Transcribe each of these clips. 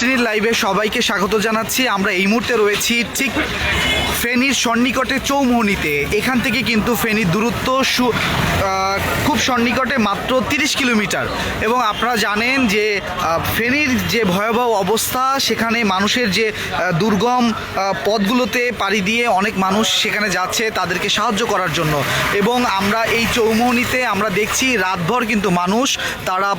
ডেস্টিনির লাইভে সবাইকে স্বাগত জানাচ্ছি। আমরা এই মুহূর্তে রয়েছি ঠিক ফেনীর সন্নিকটে চৌমোহনীতে। এখান থেকে কিন্তু ফেনীর দূরত্ব খুব সন্নিকটে মাত্র তিরিশ কিলোমিটার। এবং আপনারা জানেন যে ফেনীর যে ভয়াবহ অবস্থা, সেখানে মানুষের যে দুর্গম পথগুলোতে পাড়ি দিয়ে অনেক মানুষ সেখানে যাচ্ছে তাদেরকে সাহায্য করার জন্য। এবং আমরা এই চৌমোহনীতে আমরা দেখছি রাতভর কিন্তু মানুষ, তারা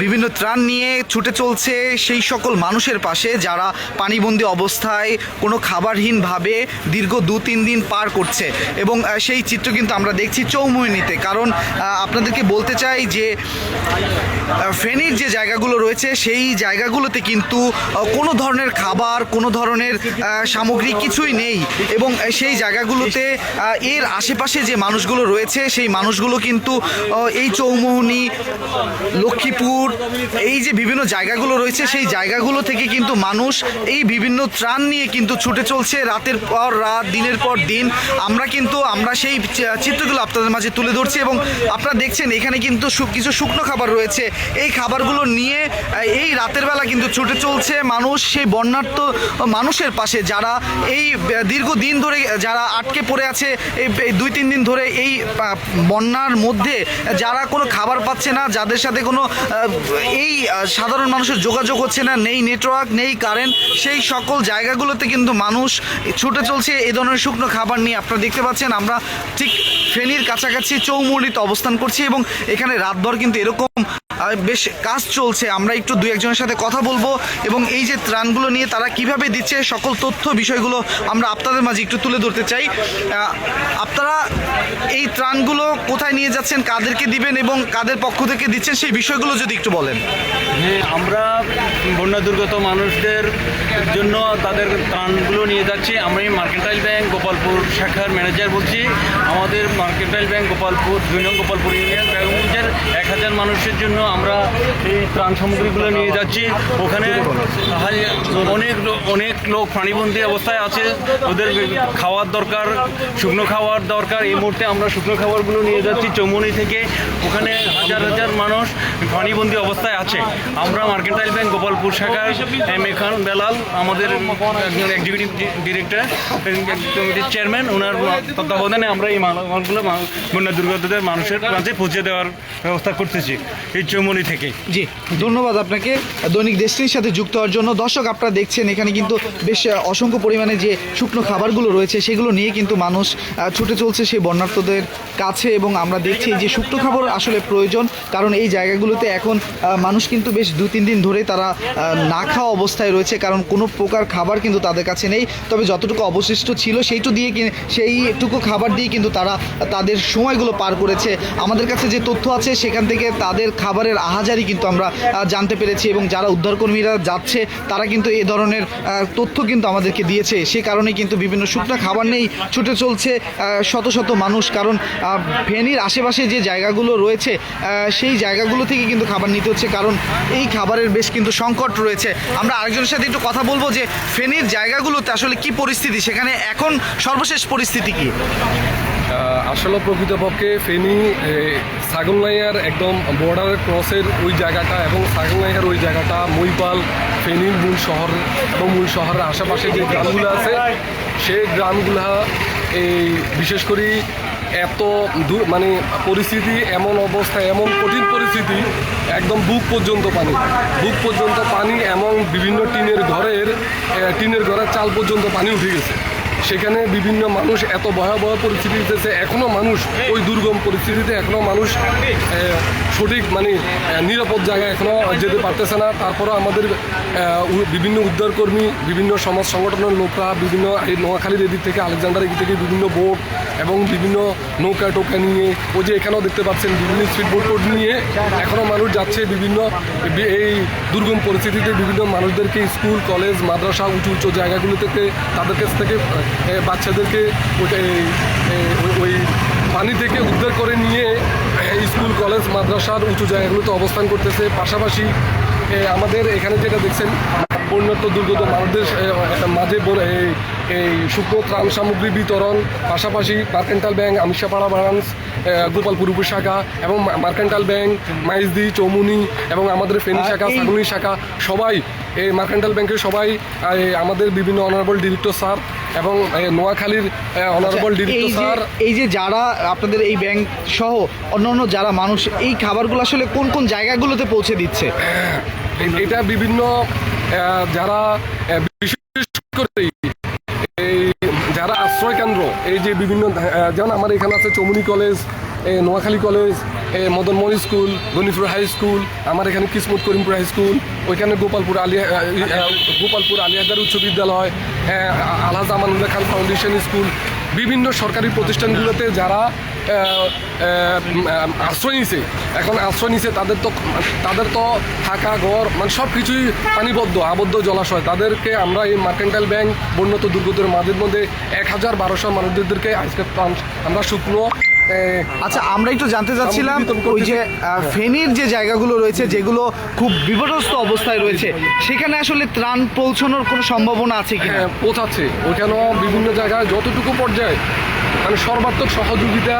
বিভিন্ন ত্রাণ নিয়ে ছুটে চলছে সেই সকল মানুষের পাশে যারা পানিবন্দি অবস্থায় কোনো খাবারহীনভাবে দীর্ঘ দু, তিন দিন পার করছে। এবং সেই চিত্র কিন্তু আমরা দেখছি চৌমোহিনীতে। কারণ আপনাদেরকে বলতে চাই যে ফেনীর যে জায়গাগুলো রয়েছে, সেই জায়গাগুলোতে কিন্তু কোনো ধরনের খাবার, কোনো ধরনের সামগ্রী কিছুই নেই। এবং সেই জায়গাগুলোতে এর আশেপাশে যে মানুষগুলো রয়েছে, সেই মানুষগুলো কিন্তু এই চৌমোহনী, লক্ষ্মীপুর, এই যে বিভিন্ন জায়গাগুলো রয়েছে, সেই জায়গাগুলো থেকে কিন্তু মানুষ এই বিভিন্ন ত্রাণ নিয়ে কিন্তু ছুটে চলছে রাতের পর রাত দিনের পর দিন আমরা কিন্তু আমরা সেই চিত্রগুলো আপনাদের মাঝে তুলে ধরছি এবং আপনারা দেখছেন এখানে কিন্তু কিছু শুকনো খাবার রয়েছে। এই খাবারগুলো নিয়ে এই রাতের বেলা কিন্তু ছুটে চলছে মানুষ সেই বন্যার্থ মানুষের পাশে যারা এই আহ, দীর্ঘদিন ধরে যারা আটকে পড়ে আছে এই দুই তিন দিন ধরে এই বন্যার মধ্যে যারা কোনো খাবার পাচ্ছে না যাদের সাথে কোনো এই সাধারণ মানুষের যোগাযোগ হচ্ছে না নেই নেটওয়ার্ক নেই কারেন্ট সেই সকল জায়গাগুলোতে কিন্তু মানুষ ছুটে চলছে। এই ধরনের শুকনো খাবার নিয়ে আপনারা দেখতে পাচ্ছেন, আমরা ঠিক ফেনীর কাছাকাছি চৌমুড়িতে অবস্থান করছি এবং এখানে রাতভর কিন্তু এরকম বেশ কাজ চলছে। আমরা একটু দু একজনের সাথে কথা বলব এবং এই যে ত্রাণগুলো নিয়ে তারা কীভাবে দিচ্ছে, সকল তথ্য বিষয়গুলো আমরা আপনাদের মাঝে একটু তুলে ধরতে চাই। আপনারা এই ত্রাণগুলো কোথায় নিয়ে যাচ্ছেন, কাদেরকে দিবেন এবং কাদের পক্ষ থেকে দিচ্ছেন, সেই বিষয়গুলো যদি একটু বলেন। হ্যাঁ আমরা বন্যা দুর্গত মানুষদের জন্য তাদের ত্রাণগুলো নিয়ে যাচ্ছি। আমি মার্কেন্টাইল ব্যাংক গোপালপুর শাখার ম্যানেজার বলছি। আমাদের মার্কেন্টাইল ব্যাংক গোপালপুর, দুই নং গোপালপুর ইউনিয়ন বেগমগঞ্জের এক হাজার মানুষের জন্য আমরা এই ত্রাণ সামগ্রীগুলো নিয়ে যাচ্ছি। ওখানে অনেক অনেক লোক পানিবন্দী অবস্থায় আছে। ওদের খাওয়ার দরকার, শুকনো খাওয়ার দরকার। এই মুহূর্তে আমরা শুকনো খাবারগুলো নিয়ে যাচ্ছি চৌমনি থেকে। ওখানে হাজার হাজার মানুষ পানিবন্দী অবস্থায় আছে। আমরা মার্কেন্টাইল ব্যাংক গোপালপুর শাখায় এম এ খান বেলাল আমাদের একজন এক্সিকিউটিভ ডিরেক্টর কমিটির চেয়ারম্যান ওনার তত্ত্বাবধানে আমরা এই মালগুলো বন্যা দুর্গতদের মানুষের কাছে পৌঁছে দেওয়ার ব্যবস্থা করতেছি এই চৌমনি থেকে। জি, ধন্যবাদ আপনাকে। দৈনিক দেশটির সাথে যুক্ত হওয়ার জন্য দর্শক আপনারা দেখছেন, এখানে কিন্তু বেশ অসংখ্য পরিমাণে যে শুকনো খাবারগুলো রয়েছে, সেগুলো নিয়ে কিন্তু মানুষ ছুটে চলছে সেই বন্যার্থদের কাছে এবং আমরা দেখছি যে শুকনো খাবার আসলে প্রয়োজন, কারণ এই জায়গাগুলোতে এখন মানুষ কিন্তু বেশ দু তিন দিন ধরে তারা না খাওয়া অবস্থায় রয়েছে, কারণ কোনো প্রকার খাবার কিন্তু তাদের কাছে নেই। তবে যতটুকু অবশিষ্ট ছিল সেইটু দিয়ে সেইটুকু খাবার দিয়ে কিন্তু তারা তাদের সময়গুলো পার করেছে। আমাদের কাছে যে তথ্য আছে, সেখান থেকে তাদের খাবারের আহাজারি কিন্তু আমরা জানতে পেরেছি এবং যারা উদ্ধারকর্মীরা যাচ্ছে, তারা কিন্তু এ ধরনের তথ্য কিন্তু আমাদেরকে দিয়েছে। সে কারণে কিন্তু বিভিন্ন শুকনো খাবার নেই, ছুটে চলছে শত শত মানুষ। কারণ ফেনীর আশেপাশে যে জায়গাগুলো রয়েছে সেই জায়গাগুলো থেকে কিন্তু খাবার নিতে হচ্ছে। কারণ এই খাবারের বেশ কিন্তু সংকট রয়েছে। আমরা আরেকজনের সাথে একটু কথা বলব যে ফেনীর জায়গাগুলোতে আসলে কি পরিস্থিতি? সেখানে এখন সর্বশেষ পরিস্থিতি কি? আসলে প্রকৃতপক্ষে ফেনী সাগনলাইয়ার একদম বর্ডারের ক্রসের ওই জায়গাটা এবং সাগনলাইয়ার ওই জায়গাটা মইপাল ফেনীর মূল শহর এবং মূল শহরের আশেপাশে যে গ্রামগুলো আছে সেই গ্রামগুলা, এই, বিশেষ করে এত মানে পরিস্থিতি এমন অবস্থা, এমন কঠিন পরিস্থিতি, একদম বুক পর্যন্ত পানি। বুক পর্যন্ত পানি এবং বিভিন্ন টিনের ঘরের টিনের ঘরের চাল পর্যন্ত পানি উঠে গেছে। সেখানে বিভিন্ন মানুষ এত ভয়াবহ পরিস্থিতিতে দিতেছে, এখনও মানুষ ওই দুর্গম পরিস্থিতিতে এখনও মানুষ সঠিক মানে নিরাপদ জায়গায় এখনও যেতে পারতেছে না। তারপরও আমাদের বিভিন্ন উদ্ধারকর্মী, বিভিন্ন সমাজ সংগঠনের লোকরা, বিভিন্ন এই নোয়াখালীর এদিক থেকে, আলেকজান্ডার এদিক থেকে বিভিন্ন বোট এবং বিভিন্ন নৌকা টোকা নিয়ে, ওই যে এখানেও দেখতে পাচ্ছেন, বিভিন্ন স্পিড বোট টোট নিয়ে এখনও মানুষ যাচ্ছে। বিভিন্ন এই দুর্গম পরিস্থিতিতে বিভিন্ন মানুষদেরকে স্কুল, কলেজ, মাদ্রাসা, উঁচু উঁচু জায়গাগুলো থেকে তাদের কাছ থেকে বাচ্চাদেরকে ওই- পানি থেকে উদ্ধার করে নিয়ে স্কুল কলেজ মাদ্রাসার উঁচু জায়গাগুলোতে অবস্থান করতেছে। পাশাপাশি আমাদের এখানে যেটা দেখছেন বন্য বন্যাত্ম দুর্গত মানুষদের মাঝে এই শুকনো ত্রাণ সামগ্রী বিতরণ। পাশাপাশি Mercantile bank Amishapara branch Gopalpur উপশাখা এবং মার্কেন্টাল ব্যাংক মাইজদি চৌমুনি এবং আমাদের ফেনী শাখা সাগুনি শাখা সবাই এই মার্কেন্টাল ব্যাংকের সবাই আমাদের বিভিন্ন অনারেবল ডিরেক্টর স্যার এবং নোয়াখালীর অনারেবল আচ্ছা, ডিরেক্টর স্যার। এই যে যারা আপনাদের এই ব্যাংক সহ অন্যান্য যারা মানুষ এই খাবারগুলো আসলে কোন কোন জায়গাগুলোতে পৌঁছে দিচ্ছে? এটা বিভিন্ন যারা বিশেষ করে কেন্দ্র এই যে বিভিন্ন যেমন আমার এখানে আছে Choumuhani college Noakhali college Madanmohan school Ganipur high school আমার এখানে কিসমত করিমপুর হাই স্কুল ওইখানে গোপালপুর আলিয়া গোপালপুর আলিয়াদার উচ্চ বিদ্যালয় হ্যাঁ আলহাজ আমানুল্লাহ খান ফাউন্ডেশন স্কুল বিভিন্ন সরকারি প্রতিষ্ঠানগুলোতে যারা আশ্রয় নিছে। এখন আশ্রয় নিছে তাদের তো তাদের তো থাকা ঘর মানে সব কিছুই পানিবদ্ধ আবদ্ধ জলাশয়। তাদেরকে আমরা এই মার্কেন্টাইল ব্যাংক বন্যত দুর্গতের মাঝের মধ্যে এক হাজার বারোশো মানুষদেরকে আজকে আমরা শুকনো আচ্ছা আমরা একটু জানতে চাচ্ছিলাম ওই যে করতেছি। ফেনীর যে জায়গাগুলো রয়েছে যেগুলো খুব বিপদস্ত অবস্থায় রয়েছে সেখানে আসলে ত্রাণ পৌঁছানোর কোনো সম্ভাবনা আছে কিনা? হ্যাঁ, পৌঁছাচ্ছে। ওইখানেও বিভিন্ন জায়গায় যতটুকু পর্যায়ে মানে সর্বাত্মক সহযোগিতা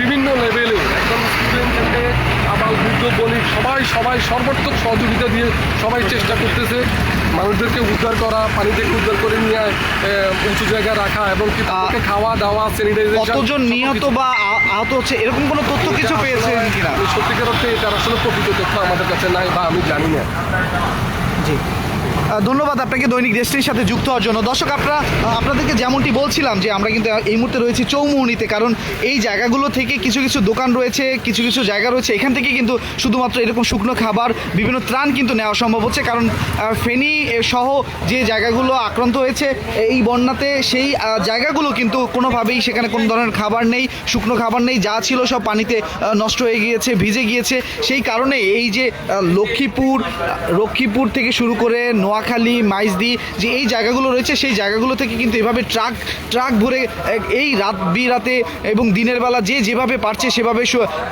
বিভিন্ন লেভেলে একদম স্টুডেন্ট থেকে আবার বৃদ্ধ বণিক সবাই সবাই সর্বাত্মক সহযোগিতা দিয়ে সবাই চেষ্টা করতেছে। মানুষদেরকে উদ্ধার করা পানি থেকে উদ্ধার করে নিয়ে উঁচু জায়গায় রাখা এবং কি তাদেরকে খাওয়া দাওয়া স্যানিটাইজেশন কতজন নিহত বা আহত হচ্ছে এরকম কোনো তথ্য কিছু পেয়েছেন কিনা? সত্যিকার অর্থে এটার আসলে প্রকৃত তথ্য আমাদের কাছে নাই বা আমি জানি না। জি। ধন্যবাদ আপনাকে দৈনিক দেশটির সাথে যুক্ত হওয়ার জন্য। দর্শক, আপনারা আপনাদেরকে যেমনটি বলছিলাম যে আমরা কিন্তু এই মুহূর্তে রয়েছি চৌমুহনীতে, কারণ এই জায়গাগুলো থেকে কিছু কিছু দোকান রয়েছে, কিছু কিছু জায়গা রয়েছে, এখান থেকে কিন্তু শুধুমাত্র এরকম শুকনো খাবার, বিভিন্ন ত্রাণ কিন্তু নেওয়া সম্ভব হচ্ছে, কারণ ফেনী সহ যে জায়গাগুলো আক্রান্ত হয়েছে এই বন্যাতে সেই জায়গাগুলো কিন্তু কোনোভাবেই সেখানে কোনো ধরনের খাবার নেই, শুকনো খাবার নেই, যা ছিল সব পানিতে নষ্ট হয়ে গিয়েছে, ভিজে গিয়েছে। সেই কারণে এই যে লক্ষ্মীপুর লক্ষ্মীপুর থেকে শুরু করে নোয়াখালী, মাইজদি যে এই জায়গাগুলো রয়েছে, সেই জায়গাগুলো থেকে কিন্তু এভাবে ট্রাক ট্রাক ভরে এই রাত, বিরাতে এবং দিনের বেলা যে যেভাবে পারছে সেভাবে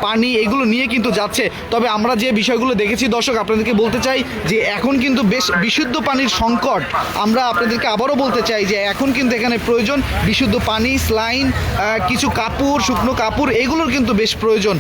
পানি এগুলো নিয়ে কিন্তু যাচ্ছে। তবে আমরা যে বিষয়গুলো দেখেছি, দর্শক, আপনাদেরকে বলতে চাই যে এখন কিন্তু বেশ বিশুদ্ধ পানির সংকট। আমরা আপনাদেরকে আবারও বলতে চাই যে এখন কিন্তু এখানে প্রয়োজন বিশুদ্ধ পানি, স্লাইন কিছু কাপড়, শুকনো কাপড়, এগুলোর কিন্তু বেশ প্রয়োজন।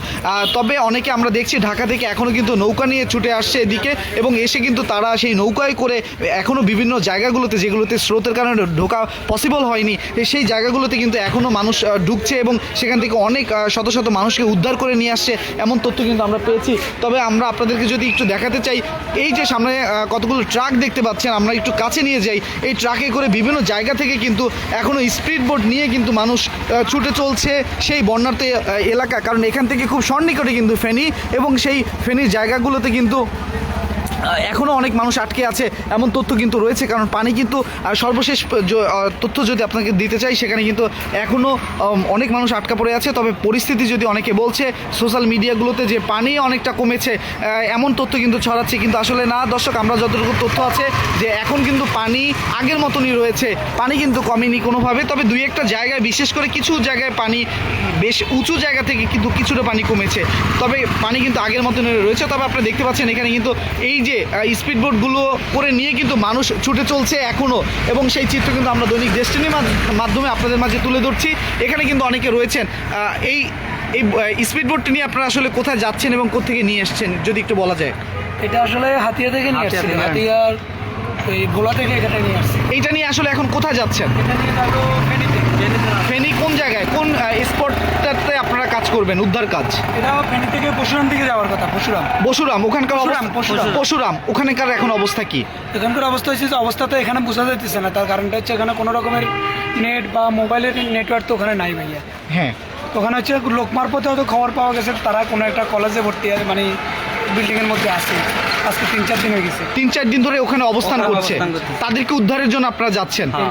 তবে অনেকে আমরা দেখছি ঢাকা থেকে এখনও কিন্তু নৌকা নিয়ে ছুটে আসছে এদিকে এবং এসে কিন্তু তারা সেই নৌকায় করে এখনও বিভিন্ন জায়গাগুলোতে, যেগুলোতে স্রোতের কারণে ঢোকা পসিবল হয়নি সেই জায়গাগুলোতে কিন্তু এখনও মানুষ ঢুকছে এবং সেখান থেকে অনেক শত শত মানুষকে উদ্ধার করে নিয়ে আসছে এমন তথ্য কিন্তু আমরা পেয়েছি। তবে আমরা আপনাদেরকে যদি একটু দেখাতে চাই, এই যে সামনে কতগুলো ট্রাক দেখতে পাচ্ছেন, আমরা একটু কাছে নিয়ে যাই। এই ট্রাকে করে বিভিন্ন জায়গা থেকে কিন্তু এখনও স্পিড বোট নিয়ে কিন্তু মানুষ ছুটে চলছে সেই বন্যার্ত এলাকা। কারণ এখান থেকে খুব সন্নিকটে কিন্তু ফেনি এবং সেই ফেনির জায়গাগুলোতে কিন্তু এখনও অনেক মানুষ আটকে আছে, এমন তথ্য কিন্তু রয়েছে, কারণ পানি কিন্তু সর্বশেষ তথ্য যদি আপনাকে দিতে চাই, সেখানে কিন্তু এখনও অনেক মানুষ আটকা পড়ে আছে, তবে পরিস্থিতি যদি অনেকে বলছে, সোশ্যাল মিডিয়াগুলোতে যে পানি অনেকটা কমেছে এমন তথ্য কিন্তু ছড়াচ্ছে, কিন্তু আসলে না, দর্শক, আমরা যতটুকু তথ্য আছে, যে এখন কিন্তু পানি আগের মতনই রয়েছে, পানি কিন্তু কমেনি কোনোভাবে, তবে দুই একটা জায়গায়, বিশেষ করে কিছু জায়গায় পানি, বেশ উঁচু জায়গা থেকে কিন্তু কিছুটা পানি কমেছে, তবে পানি কিন্তু আগের মতনই রয়েছে, তবে আপনারা দেখতে পাচ্ছেন, এখানে কিন্তু এই যে স্পিড বোটগুলো করে নিয়ে কিন্তু মানুষ ছুটে চলছে এখনও এবং সেই চিত্র কিন্তু আমরা দৈনিক ডেস্টিনির মাধ্যমে আপনাদের মাঝে তুলে ধরছি। এখানে কিন্তু অনেকে রয়েছেন। আহ, এই এই স্পিড বোটটি নিয়ে আপনারা আসলে কোথায় যাচ্ছেন এবং কোথেকে নিয়ে এসছেন? যদি একটু বলা যায়। এটা আসলে হাতিয়া থেকে নিয়ে আসছি। হ্যাঁ। হাতিয়ার এই গোলা থেকে এখানে নিয়ে আসছে। আসলে এখন কোথায় যাচ্ছেন। ফেনী কোন জায়গায়? কোন স্পটটাতে আপনারা কাজ করবেন উদ্ধার কাজ? এটা ফেনী থেকে পশুরাম দিকে যাওয়ার কথা পশুরাম বসুরাম ওখানকার। পরশুরাম ওখানকার এখন অবস্থা কি? এখানকার অবস্থা হচ্ছে যে অবস্থা তো এখানে বোঝা যাইতেছে না তার কারণটা হচ্ছে এখানে কোনো রকমের নেট বা মোবাইলের নেটওয়ার্ক তো ওখানে নাই ভাইয়া। হ্যাঁ। ওখানে হচ্ছে লোক মারফতে হয়তো খবর পাওয়া গেছে তারা কোনো একটা কলেজে ভর্তি মানে বিল্ডিংয়ের মধ্যে আছে। আজকে তিন চার দিন হয়ে গেছে। তিন চার দিন ধরে ওখানে অবস্থান ওখানে করছে। অবস্থান করছে। তাদেরকে উদ্ধারের জন্য আপনারা যাচ্ছেন। কি।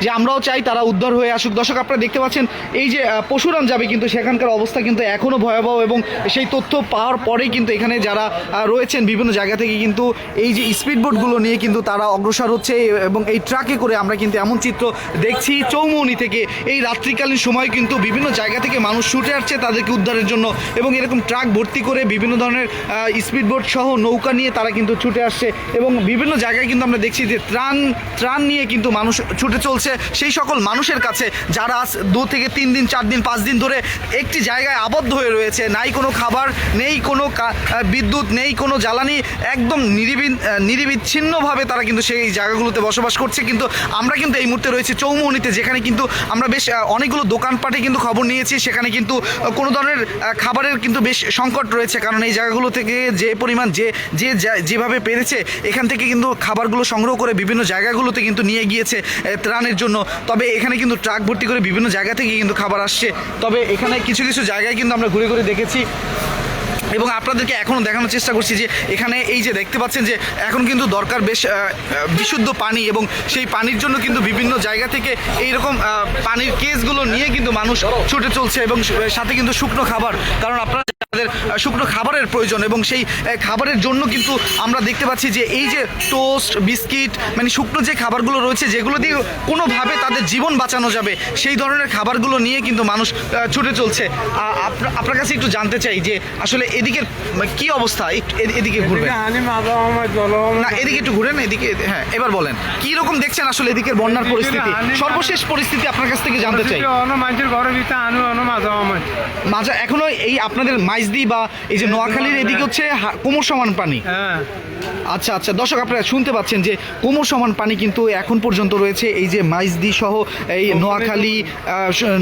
যে আমরাও চাই তারা উদ্ধার হয়ে আসুক। দর্শক আপনারা দেখতে পাচ্ছেন এই যে আহ, পশুরাম যাবে কিন্তু সেখানকার অবস্থা কিন্তু এখনও ভয়াবহ এবং সেই তথ্য পাওয়ার পরেই কিন্তু এখানে যারা আহ, রয়েছেন বিভিন্ন জায়গা থেকে কিন্তু এই যে স্পিড বোটগুলো নিয়ে কিন্তু তারা অগ্রসর হচ্ছে এবং এই ট্রাকে করে আমরা কিন্তু এমন চিত্র দেখছি। চৌমৌনি থেকে এই রাত্রিকালীন সময় কিন্তু বিভিন্ন জায়গা থেকে মানুষ ছুটে আসছে তাদেরকে উদ্ধারের জন্য এবং এরকম ট্রাক ভর্তি করে বিভিন্ন ধরনের বোট সহ নৌকা নিয়ে তারা কিন্তু ছুটে আসছে এবং বিভিন্ন জায়গায় কিন্তু আমরা দেখছি যে ত্রাণ ত্রাণ নিয়ে কিন্তু মানুষ ছুটে চলছে। সেই সকল মানুষের কাছে যারা দু থেকে তিন দিন, চার দিন, পাঁচ দিন ধরে একটি জায়গায় আবদ্ধ হয়ে রয়েছে, নাই কোনো খাবার, নেই কোনো বিদ্যুৎ, নেই কোনো জ্বালানি, একদম নিরিবি নিরিবিচ্ছিন্নভাবে তারা কিন্তু সেই জায়গাগুলোতে বসবাস করছে। কিন্তু আমরা কিন্তু এই মুহূর্তে রয়েছে চৌমুহনীতে, যেখানে কিন্তু আমরা বেশ অনেকগুলো দোকানপাটে কিন্তু খবর নিয়েছি। সেখানে কিন্তু কোনো ধরনের খাবারের কিন্তু বেশ সংকট রয়েছে, কারণ এই জায়গাগুলো থেকে যে পরিমাণ, যে যে যেভাবে পেরেছে, এখান থেকে কিন্তু খাবারগুলো সংগ্রহ করে বিভিন্ন জায়গাগুলোতে কিন্তু নিয়ে গিয়েছে ত্রাণের জন্য। তবে এখানে কিন্তু ট্রাক ভর্তি করে বিভিন্ন জায়গা থেকে কিন্তু খাবার আসছে। তবে এখানে কিছু কিছু জায়গায় কিন্তু আমরা ঘুরে ঘুরে দেখেছি। এবং আপনাদেরকে এখনও দেখানোর চেষ্টা করছি যে, এখানে এই যে দেখতে পাচ্ছেন যে, এখন কিন্তু দরকার বেশ বিশুদ্ধ পানি এবং সেই পানির জন্য কিন্তু বিভিন্ন জায়গা থেকে এইরকম পানির কেসগুলো নিয়ে কিন্তু মানুষ ছুটে চলছে এবং সাথে কিন্তু শুকনো খাবার। কারণ আপনারা তাদের শুকনো খাবারের প্রয়োজন এবং সেই খাবারের জন্য কিন্তু আমরা দেখতে পাচ্ছি যে এই যে টোস্ট বিস্কিট মানে শুকনো যে খাবারগুলো রয়েছে যেগুলো দিয়ে কোনোভাবে তাদের জীবন বাঁচানো যাবে সেই ধরনের খাবারগুলো নিয়ে কিন্তু মানুষ ছুটে চলছে। আপনার কাছে একটু জানতে চাই যে আসলে এদিকের মানে কি অবস্থা? এদিকে ঘুরবেন। জল না এদিকে একটু ঘুরেন এদিকে হ্যাঁ এবার বলেন। কি রকম দেখছেন আসলে এদিকের বন্যার পরিস্থিতি? সর্বশেষ পরিস্থিতি আপনার কাছ থেকে জানতে চাই। মাঝে এখনও এই আপনাদের মাইজদি বা এই যে নোয়াখালীর এদিকে হচ্ছে হা- কোমর সমান পানি হ্যাঁ। আচ্ছা আচ্ছা দর্শক আপনারা শুনতে পাচ্ছেন যে কোমর সমান পানি কিন্তু এখন পর্যন্ত রয়েছে এই যে মাইজদি সহ এই নোয়াখালী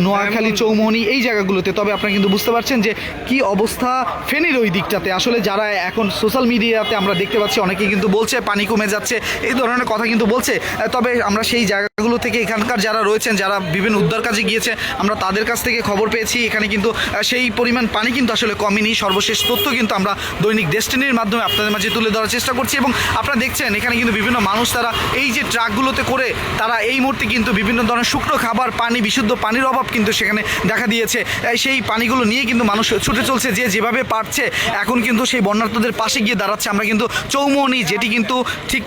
নোয়াখালী চৌমনি এই জায়গাগুলোতে তবে আপনারা কিন্তু বুঝতে পারছেন যে কি অবস্থা ফেনীর ওই দিকটাতে। আসলে যারা এখন সোশ্যাল মিডিয়াতে আমরা দেখতে পাচ্ছি অনেকেই কিন্তু বলছে পানি কমে যাচ্ছে এই ধরনের কথা কিন্তু বলছে। তবে আমরা সেই জায়গাগুলো থেকে এখানকার যারা রয়েছেন যারা বিভিন্ন উদ্ধার কাজে গিয়েছে আমরা তাদের কাছ থেকে খবর পেয়েছি। এখানে কিন্তু সেই পরিমাণ পানি কিন্তু আসলে কমেনি। সর্বশেষ তথ্য কিন্তু আমরা দৈনিক ডেস্টিনির মাধ্যমে আপনাদের মাঝে তুলে ধরার চেষ্টা করছি এবং আপনারা দেখছেন, এখানে কিন্তু বিভিন্ন মানুষ তারা এই যে ট্রাকগুলোতে করে তারা এই মুহূর্তে কিন্তু বিভিন্ন ধরনের শুকনো খাবার, পানি, বিশুদ্ধ পানির অভাব কিন্তু সেখানে দেখা দিয়েছে। সেই পানিগুলো নিয়ে কিন্তু মানুষ ছুটে চলছে যে যেভাবে পারছে, এখন কিন্তু সেই বন্যার্থদের পাশে গিয়ে দাঁড়াচ্ছে। আমরা কিন্তু চৌমনি যেটি কিন্তু ঠিক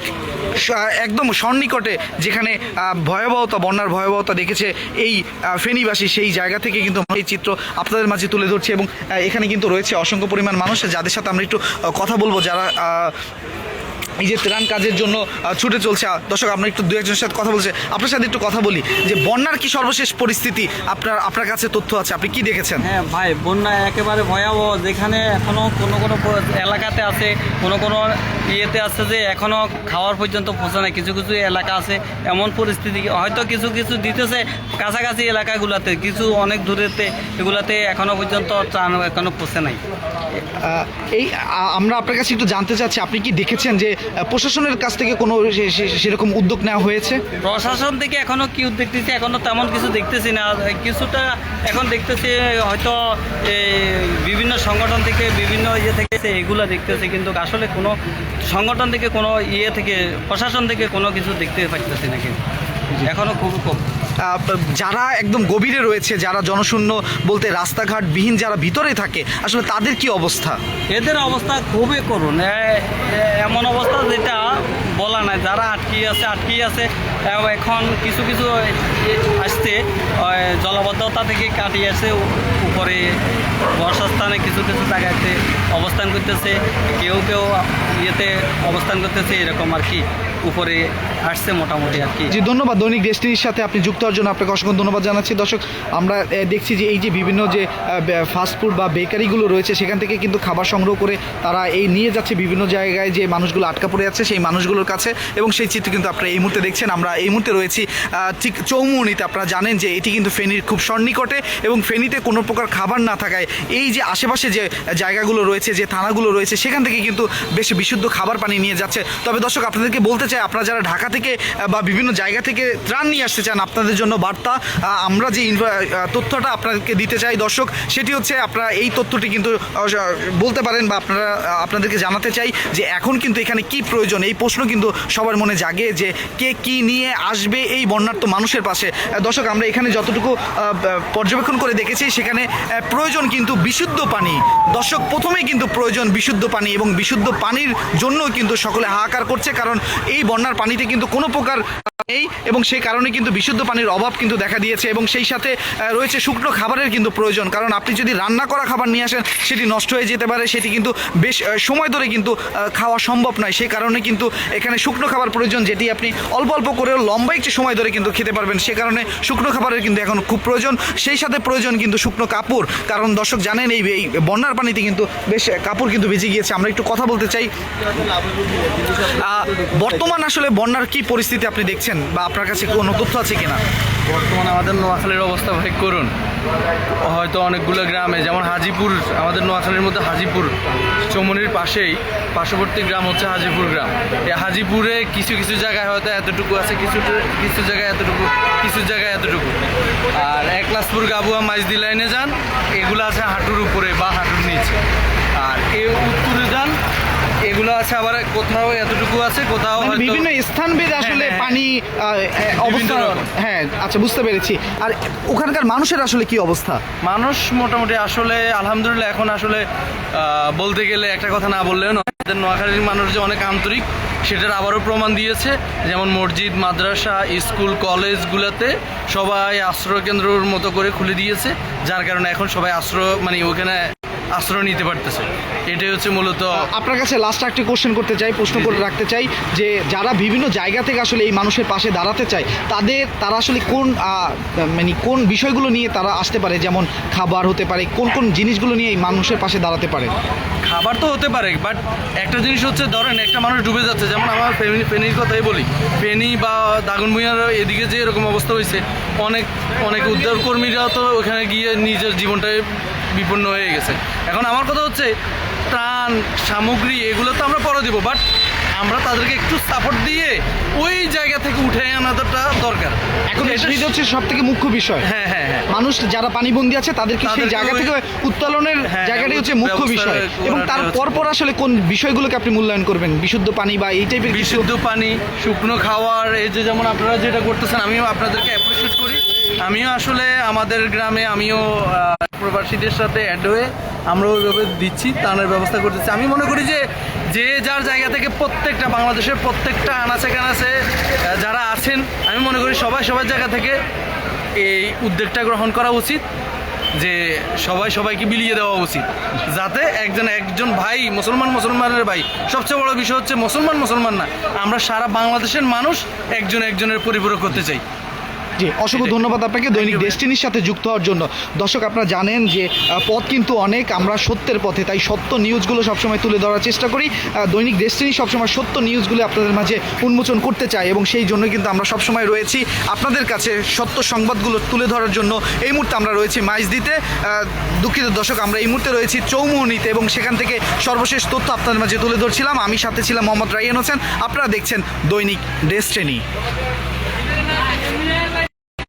একদম সন্নিকটে যেখানে ভয়াবহতা, বন্যার ভয়াবহতা দেখেছে এই ফেনীবাসী সেই জায়গা থেকে কিন্তু এই চিত্র আপনাদের মাঝে তুলে ধরছি এবং এখানে কিন্তু রয়েছে অসংখ্য পরিমাণ মানুষ। যাদের সাথে আমরা একটু কথা বলব, যারা যে ত্রাণ কাজের জন্য ছুটে চলছে। দর্শক আমরা একটু দু একজনের সাথে কথা বলছে। আপনার সাথে একটু কথা বলি, যে বন্যার কি সর্বশেষ পরিস্থিতি? আপনার আপনার কাছে তথ্য আছে, আপনি কি দেখেছেন? হ্যাঁ ভাই, বন্যা একেবারে ভয়াবহ। যেখানে এখনও কোনো কোনো এলাকাতে আছে, কোনো কোনো ইয়েতে আছে যে এখনও খাওয়ার পর্যন্ত পৌঁছে না কিছু কিছু এলাকা আছে, এমন পরিস্থিতি। হয়তো কিছু কিছু দিতেছে কাছাকাছি এলাকাগুলোতে, কিছু অনেক দূরেতে এগুলাতে এখনও পর্যন্ত ত্রাণ এখনও পৌঁছে নাই। এই আমরা আপনার কাছে একটু জানতে চাচ্ছি আপনি কি দেখেছেন যে প্রশাসনের কাছ থেকে কোনো সেরকম উদ্যোগ নেওয়া হয়েছে? প্রশাসন থেকে এখনও কি উদ্যোগ দিচ্ছে এখনও তেমন কিছু দেখতেছি না। কিছুটা এখন দেখতেছি হয়তো বিভিন্ন সংগঠন থেকে বিভিন্ন ইয়ে থেকে এগুলো দেখতেছি কিন্তু আসলে কোনো সংগঠন থেকে কোনো ইয়ে থেকে প্রশাসন থেকে কোনো কিছু দেখতে পাচ্তেছি নাকি এখনও খুব কম। যারা একদম গভীরে রয়েছে, যারা জনশূন্য বলতে রাস্তাঘাট বিহীন যারা ভিতরে থাকে, আসলে তাদের কি অবস্থা? এদের অবস্থা খুবই করুন এমন অবস্থা যেটা বলা নাই। যারা আটকি আছে আটকি আছে। এখন কিছু কিছু ওই জলবদ্ধতা থেকে কাটিয়ে আসে উপরে বর্ষাস্থানে কিছু কিছু জায়গাতে অবস্থান করতেছে। কেউ কেউ ইয়েতে অবস্থান করতেছে, এরকম আর কি। উপরে আসছে মোটামুটি আর কি। জি, ধন্যবাদ দৈনিক ডেস্টিনির সাথে আপনি যুক্ত হওয়ার জন্য। আপনাকে অসংখ্য ধন্যবাদ জানাচ্ছি। দর্শক, আমরা দেখছি যে এই যে বিভিন্ন যে ফাস্টফুড বা বেকারিগুলো রয়েছে, সেখান থেকে কিন্তু খাবার সংগ্রহ করে তারা এই নিয়ে যাচ্ছে। বিভিন্ন জায়গায় যে মানুষগুলো আটকা পড়ে যাচ্ছে সেই মানুষগুলোর কাছে এবং সেই চিত্র কিন্তু আপনারা এই মুহূর্তে দেখছেন। আমরা এই মুহূর্তে রয়েছি ঠিক চৌমুহনীতে। আপনারা জানেন যে এটি কিন্তু ফেনীর খুব সন্নিকটে এবং ফেনীতে কোনো প্রকার খাবার না থাকায় এই যে আশেপাশে যে জায়গাগুলো রয়েছে, যে থানাগুলো রয়েছে, সেখান থেকে কিন্তু বেশ বিশুদ্ধ খাবার পানি নিয়ে যাচ্ছে। তবে দর্শক, আপনাদেরকে বলতে চাই, আপনারা যারা ঢাকা থেকে বা বিভিন্ন জায়গা থেকে ত্রাণ নিয়ে আসতে চান, আপনাদের জন্য বার্তা আমরা যে তথ্যটা আপনাদেরকে দিতে চাই দর্শক, সেটি হচ্ছে আপনারা এই তথ্যটি কিন্তু বলতে পারেন বা আপনারা আপনাদেরকে জানাতে চাই যে এখন কিন্তু এখানে কি প্রয়োজন। এই প্রশ্ন কিন্তু সবার মনে জাগে যে কে কি নিয়ে আসবে এই বন্যার্থ মানুষের পাশে। দর্শক, আমরা এখানে যতটুকু পর্যবেক্ষণ করে দেখেছি, সেখানে প্রয়োজন কিন্তু বিশুদ্ধ পানি। দর্শক প্রথমেই কিন্তু প্রয়োজন বিশুদ্ধ পানি এবং বিশুদ্ধ পানির জন্য কিন্তু সকলে হাহাকার করছে, কারণ এই বন্যার পানিতে কিন্তু কোনো প্রকার নেই এবং সেই কারণে কিন্তু বিশুদ্ধ পানির অভাব কিন্তু দেখা দিয়েছে এবং সেই সাথে রয়েছে শুকনো খাবারের কিন্তু প্রয়োজন। কারণ আপনি যদি রান্না করা খাবার নিয়ে আসেন, সেটি নষ্ট হয়ে যেতে পারে, সেটি কিন্তু বেশ সময় ধরে কিন্তু খাওয়া সম্ভব নয়। সেই কারণে কিন্তু এখানে শুকনো খাবার প্রয়োজন, যেটি আপনি অল্প অল্প করেও লম্বা একটি সময় ধরে কিন্তু খেতে পারবেন। সে কারণে শুকনো খাবারের কিন্তু এখন খুব প্রয়োজন। সেই সাথে প্রয়োজন কিন্তু শুকনো কাপড়। কারণ দর্শক জানেন, এই এই বন্যার পানিতে কিন্তু বেশ কাপড় কিন্তু ভিজে গিয়েছে। আমরা একটু কথা বলতে চাই। বর্তমান আসলে বন্যার কি পরিস্থিতি আপনি দেখছেন? বা আপনার কাছে কোনো তথ্য আছে কিনা? বর্তমানে আমাদের নোয়াখালীর অবস্থা ভাই, করুন। হয়তো অনেকগুলো গ্রামে, যেমন হাজিপুর, আমাদের নোয়াখালীর মধ্যে হাজিপুর, চৌমনির পাশেই পার্শ্ববর্তী গ্রাম হচ্ছে হাজিপুর গ্রাম। এই হাজিপুরে কিছু কিছু জায়গায় হয়তো এতটুকু আছে, কিছু কিছু জায়গায় এতটুকু, কিছু জায়গায় এতটুকু। আর একলাসপুর, গাবুয়া, মাইজদি লাইনে যান, এগুলো আছে হাঁটুর উপরে বা হাঁটুর নিচে। আর এ উত্তরে যান এগুলো আছে আবার কোথাও এতটুকু আছে কোথাও মানে বিভিন্ন স্থানভেদে আসলে হ্যাঁ, হ্যাঁ। পানি আহ, অবস্থা হ্যাঁ আচ্ছা বুঝতে পেরেছি। আর ওখানকার মানুষের আসলে কি অবস্থা? মানুষ মোটামুটি আসলে আলহামদুলিল্লাহ এখন আসলে বলতে গেলে একটা কথা না বললেও নয় নোয়াখালীর মানুষ যে অনেক আন্তরিক সেটার আবারও প্রমাণ দিয়েছে। যেমন মসজিদ মাদ্রাসা স্কুল কলেজগুলোতে সবাই আশ্রয় কেন্দ্রর মতো করে খুলে দিয়েছে যার কারণে এখন সবাই আশ্রয় মানে ওখানে আশ্রয় নিতে পারতেছে। এটাই হচ্ছে মূলত আপনার কাছে লাস্ট একটি কোশ্চেন করতে চাই প্রশ্ন করে রাখতে চাই যে যারা বিভিন্ন জায়গা থেকে আসলে এই মানুষের পাশে দাঁড়াতে চায় তাদের তারা আসলে কোন মানে কোন বিষয়গুলো নিয়ে তারা আসতে পারে? যেমন খাবার হতে পারে কোন কোন জিনিসগুলো নিয়ে এই মানুষের পাশে দাঁড়াতে পারে? খাবার তো হতে পারে বাট একটা জিনিস হচ্ছে ধরেন একটা মানুষ ডুবে যাচ্ছে যেমন আমার ফেনি ফেনির কথাই বলি। ফেনি বা দাগনভূঞার এদিকে যে এরকম অবস্থা হয়েছে অনেক অনেক উদ্ধার কর্মীরাও তো ওখানে গিয়ে নিজের জীবনটাই বিপন্ন হয়ে গেছে। এখন আমার কথা হচ্ছে ত্রাণ সামগ্রী এগুলো তো আমরা পরে দিব বাট আমরা তাদেরকে একটু সাপোর্ট দিয়ে ওই জায়গা থেকে উঠে আনাটা দরকার। এখন এটা- সেটা হচ্ছে সব থেকে মুখ্য বিষয়। হ্যাঁ হ্যাঁ হ্যাঁ। মানুষ যারা পানিবন্দী আছে তাদেরকে সেই জায়গা থেকে উত্তোলনের হ্যাঁ, জায়গাটাই হচ্ছে মুখ্য বিষয়। এবং তার। পরপর আসলে কোন বিষয়গুলোকে আপনি মূল্যায়ন করবেন? বিশুদ্ধ পানি বা এই টাইপের বিশুদ্ধ পানি শুকনো খাওয়ার এই যে যেমন আপনারা যেটা করতেছেন আমিও আপনাদেরকে অ্যাপ্রিসিয়েট করি। আমিও আসলে আমাদের গ্রামে আমিও প্রবাসীদের সাথে অ্যাড হয়ে আমরা ওইভাবে দিচ্ছি তানের ব্যবস্থা করতেছি। আমি মনে করি যে যে যার জায়গা থেকে প্রত্যেকটা বাংলাদেশের প্রত্যেকটা আনাচে কানাচে যারা আছেন, আমি মনে করি সবাই সবার জায়গা থেকে এই উদ্যোগটা গ্রহণ করা উচিত, যে সবাই সবাইকে বিলিয়ে দেওয়া উচিত, যাতে একজন একজন ভাই মুসলমান মুসলমানের ভাই, সবচেয়ে বড় বিষয় হচ্ছে মুসলমান মুসলমান না, আমরা সারা বাংলাদেশের মানুষ একজন একজনের পরিপূরক করতে চাই। জি অসংখ্য ধন্যবাদ আপনাকে দৈনিক ডেস্টিনির সাথে যুক্ত হওয়ার জন্য। দর্শক আপনারা জানেন যে পথ কিন্তু অনেক আমরা সত্যের পথে তাই সত্য নিউজগুলো সবসময় তুলে ধরার চেষ্টা করি। দৈনিক ডেস্টিনি সবসময় সত্য নিউজগুলো আপনাদের মাঝে উন্মোচন করতে চাই এবং সেই জন্য কিন্তু আমরা সবসময় রয়েছি আপনাদের কাছে সত্য সংবাদগুলো তুলে ধরার জন্য। এই মুহূর্তে আমরা রয়েছি মাইজ দিতে। দুঃখিত দর্শক আমরা এই মুহূর্তে রয়েছি চৌমোহনীতে এবং সেখান থেকে সর্বশেষ তথ্য আপনাদের মাঝে তুলে ধরছিলাম। আমি সাথে ছিলাম মোহাম্মদ রাইয়ান হোসেন। আপনারা দেখছেন দৈনিক ডেস্টিনি